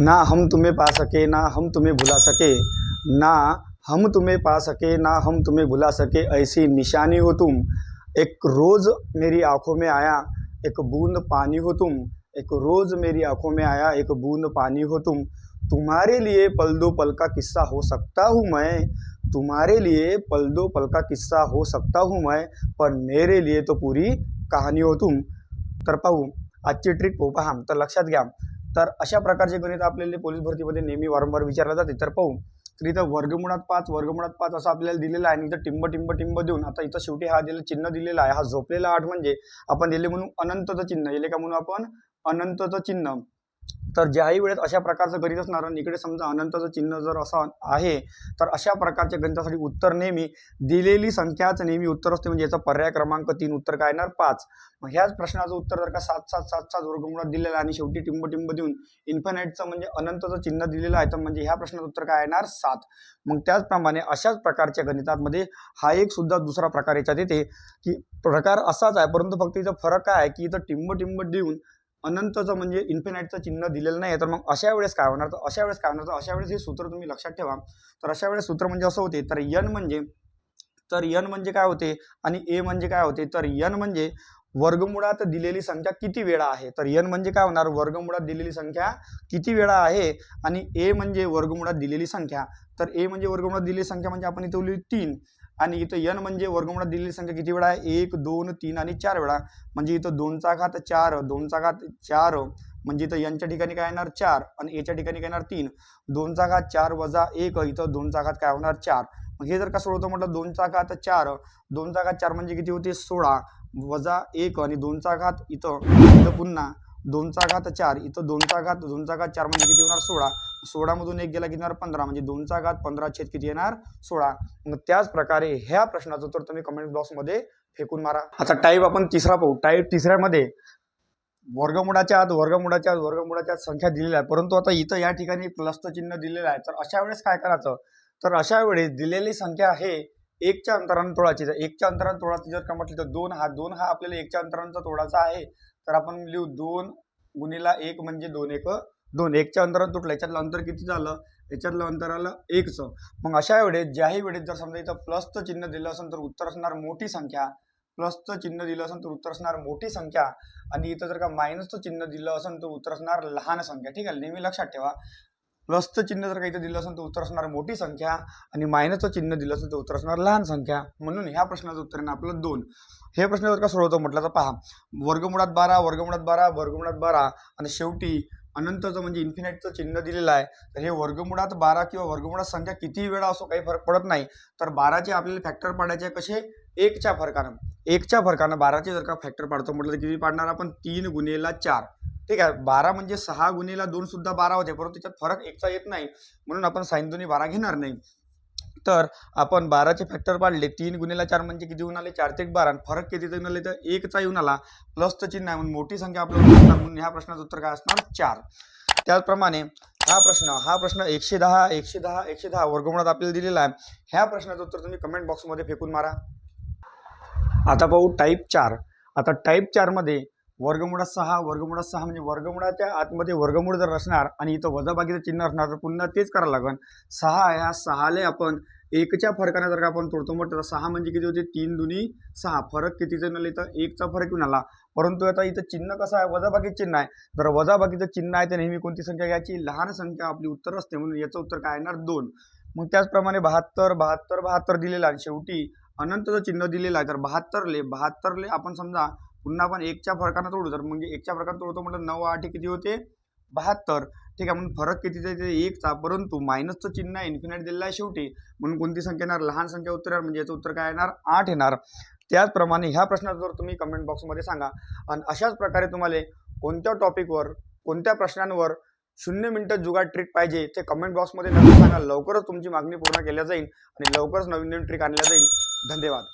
ना हम तुम्हें पा सके, ना हम तुम्हें भुला सके, ना हम तुम्हें पा सके, ना हम तुम्हें भुला सके, ऐसी निशानी हो तुम। एक रोज़ मेरी आँखों में आया, एक बूंद पानी हो तुम। एक रोज़ मेरी आँखों में आया, एक बूंद पानी हो तुम। तुम्हारे लिए पल दो पल का किस्सा हो सकता हूँ मैं, तुम्हारे लिए पल दो पल का किस्सा हो सकता हूँ मैं, पर मेरे लिए तो पूरी कहानी हो तुम। तर पाहू, आजची ट्रिक पाहू पहा तर लक्षात घ्या। तर अशा प्रकारचे गणित आपल्याला पोलीस भरतीमध्ये नेहमी वारंवार विचारले जाते. तर पाहू. तर इथं वर्गमुळात पाच वर्गमुळात पाच असं आपल्याला दिलेलं आहे आणि इथं टिंब टिंब टिंब देऊन आता इथं शेवटी हा दिलेला चिन्ह दिलेला आहे. हा झोपलेला आठ म्हणजे आपण दिले म्हणून अनंतचं चिन्ह. येले का म्हणून आपण? अनंतचं चिन्ह. तर ज्याही वेळेस अशा प्रकारचं गणित असणार आणि इकडे समजा अनंतचं चिन्ह जर असं आहे तर अशा प्रकारच्या गणितासाठी उत्तर नेहमी दिलेली संख्याच नेहमी उत्तर असते. म्हणजे याचा पर्याय क्रमांक तीन उत्तर काय येणार? पाच. मग ह्याच प्रश्नाचं उत्तर जर का सात सात सात सात वर्गमुळात दिलेलं आहे आणि शेवटी टिंब टिंब देऊन इन्फिनाईटचं म्हणजे अनंतचं चिन्ह दिलेलं आहे तर म्हणजे ह्या प्रश्नाचं उत्तर काय येणार? सात. मग त्याचप्रमाणे अशाच प्रकारच्या गणितांमध्ये हा एक सुद्धा दुसरा प्रकार याच्यात येते की प्रकार असाच आहे परंतु फक्त इथं फरक काय आहे की इथं टिंब टिंब देऊन अनंतचं म्हणजे इन्फिनाईटचं चिन्ह दिलेलं नाही तर मग अशा वेळेस काय होणार? तर अशा वेळेस काय होणार? तर अशा वेळेस हे सूत्र तुम्ही लक्षात ठेवा. तर अशा वेळेस सूत्र म्हणजे असं होते तर यन म्हणजे तर यन म्हणजे काय होते? आणि ए म्हणजे काय होते? तर यन म्हणजे वर्गमुळात दिलेली संख्या किती वेळा आहे? तर यन म्हणजे काय होणार? वर्गमुळात दिलेली संख्या किती वेळा आहे? आणि ए म्हणजे वर्गमुळात दिलेली संख्या. तर ए म्हणजे वर्गमुळात दिलेली संख्या म्हणजे आपण इथे लिहिली तीन. आणि इथं यन म्हणजे वर्गमुळात दिलेली संख्या किती वेळा? आहे एक दोन तीन आणि चार वेळा. म्हणजे इथं दोनचा घात चार दोनचा घात चार म्हणजे इथं यनच्या ठिकाणी काय येणार? चार. आणि एच्या ठिकाणी काय येणार? तीन. दोनचा घात चार वजा एक इथं दोनचा घात काय होणार? चार. मग हे जर कसं होतं म्हटलं दोनचा घात चार दोनचा घात चार म्हणजे किती होते? सोळा. वजा एक आणि दोनचा घात इथं इथं पुन्हा दोनचा घात चार इथं दोनचा घात दोनचा घात चार म्हणजे किती होणार? सोळा. सोळामधून एक गेला किती येणार पंधरा म्हणजे दोनचा घात पंधरा छेद किती येणार? सोळा. मग त्याच प्रकारे ह्या प्रश्नाचं उत्तर तुम्ही कमेंट बॉक्समध्ये फेकून मारा. आता टाईप आपण तिसरा पाहू. टाईप तिसऱ्यामध्ये वर्गमुळाच्या आत वर्गमुळाच्या आत वर्गमुळाच्या आत संख्या दिलेल्या आहे परंतु आता इथं या ठिकाणी प्लसचं चिन्ह दिलेलं आहे. तर अशा वेळेस काय करायचं? तर अशा वेळेस दिलेली संख्या आहे एकच्या अंतरानं तोळाची. जर एकच्या अंतरानं तोळाची जर का म्हटलं तर दोन हा दोन हा आपल्याला एकच्या अंतरांचा तोडाचा आहे. तर आपण लिहू दोन गुणिला एक म्हणजे दोन एक दोन एकच्या अंतरात तुटलं याच्यातलं अंतर किती झालं? याच्यातलं अंतर आलं एकचं. मग अशा वेळेस ज्याही वेळेस जर समजा इथं प्लसचं चिन्ह दिलं असेल तर उत्तर असणार मोठी संख्या. प्लसचं चिन्ह दिलं असेल तर उत्तर असणार मोठी संख्या. आणि इथं जर का मायनसचं चिन्ह दिलं असेल तर उत्तर असणार लहान संख्या. ठीक आहे? नेहमी लक्षात ठेवा. प्लसचं चिन्ह जर का इथं दिलं असेल तर उत्तर असणार मोठी संख्या. आणि मायनसचं चिन्ह दिलं असेल तर उत्तर असणार लहान संख्या. म्हणून ह्या प्रश्नाचं उत्तर आहे आपलं दोन. हे प्रश्न जर का सोडवतो म्हटलं तर पहा. वर्गमुळात बारा वर्गमुळात बारा वर्गमुळात बारा. आणि शेवटी अनंतचं म्हणजे इन्फिनाईटचं चिन्ह दिलेलं आहे. तर हे वर्गमुळात बारा किंवा वर्गमुळात संख्या कितीही वेळा असो काही फरक पडत नाही. तर बाराचे आपल्याला फॅक्टर पाडायचे कसे? एकच्या फरकानं. एकच्या फरकानं बाराचे जर का फॅक्टर पाडतो म्हटलं तर किती पाडणार आपण? तीन गुन्हेला चार. ठीक आहे? बारा म्हणजे सहा गुन्हेला दोन सुद्धा बारा होते परंतु त्याच्यात फरक एकचा येत नाही. म्हणून आपण साईन दोन्ही बारा घेणार नाही. तर आपण बाराचे फॅक्टर पाडले तीन गुन्हेला चार म्हणजे किती येऊन आले? चार ते एक बारा. फरक किती येऊन आले तर एकचा येऊन आला प्लसचं चिन्ह आहे म्हणून मोठी संख्या आपल्याला म्हणून ह्या प्रश्नाचं उत्तर काय असणार? चार. त्याचप्रमाणे हा प्रश्न हा प्रश्न एकशे दहा एकशे दहा एकशे दहा वर्गमुळात आपल्याला दिलेला आहे. ह्या प्रश्नाचं उत्तर तुम्ही कमेंट बॉक्समध्ये फेकून मारा. आता पाहू टाईप चार. आता टाईप चारमध्ये वर्गमुळात सहा वर्गमुळात सहा म्हणजे वर्गमुळाच्या आतमध्ये वर्गमूळ जर असणार आणि इथं वजाबाकीचं चिन्ह असणार तर पुन्हा तेच करावं लागेल सहा ह्या सहाले आपण एकच्या फरकाने जर का आपण तोडतो म्हटलं तर सहा म्हणजे किती होते? तीन दुनी सहा. फरक कितीचा येऊन आला इथं? एकचा फरक येऊन आला. परंतु आता इथं चिन्ह कसं आहे? वजाबाकी चिन्ह आहे. जर वजाबाकीचं चिन्ह आहे तर नेहमी कोणती संख्या घ्यायची? लहान संख्या आपली उत्तर असते. म्हणून याचं उत्तर काय येणार? दोन. मग त्याचप्रमाणे बहात्तर बहात्तर बहात्तर दिलेला आहे आणि शेवटी अनंतचं चिन्ह दिलेलं आहे. तर बहात्तरले बहात्तरले आपण समजा पुन्हा आपण एकच्या फरकानं तोडू. तर म्हणजे एकच्या फरकानं तोडतो म्हटलं नऊ आठ किती होते? बहात्तर. ठीक आहे म्हणून फरक किती आहे एकचा. परंतु मायनसचं चिन्ह आहे इन्फिनाईट दिलेलं आहे शेवटी. म्हणून कोणती संख्या येणार? लहान संख्या उत्तर येणार. म्हणजे याचं उत्तर काय येणार? आठ येणार. त्याचप्रमाणे ह्या प्रश्नाचं जर तुम्ही कमेंट बॉक्समध्ये सांगा. आणि अशाच प्रकारे तुम्हाला कोणत्या टॉपिकवर कोणत्या प्रश्नांवर शून्य मिनिटं जुगाड ट्रिक पाहिजे ते कमेंट बॉक्समध्ये नक्की सांगा. लवकरच तुमची मागणी पूर्ण केल्या जाईल आणि लवकरच नवीन नवीन ट्रिक आणल्या जाईल. धन्यवाद.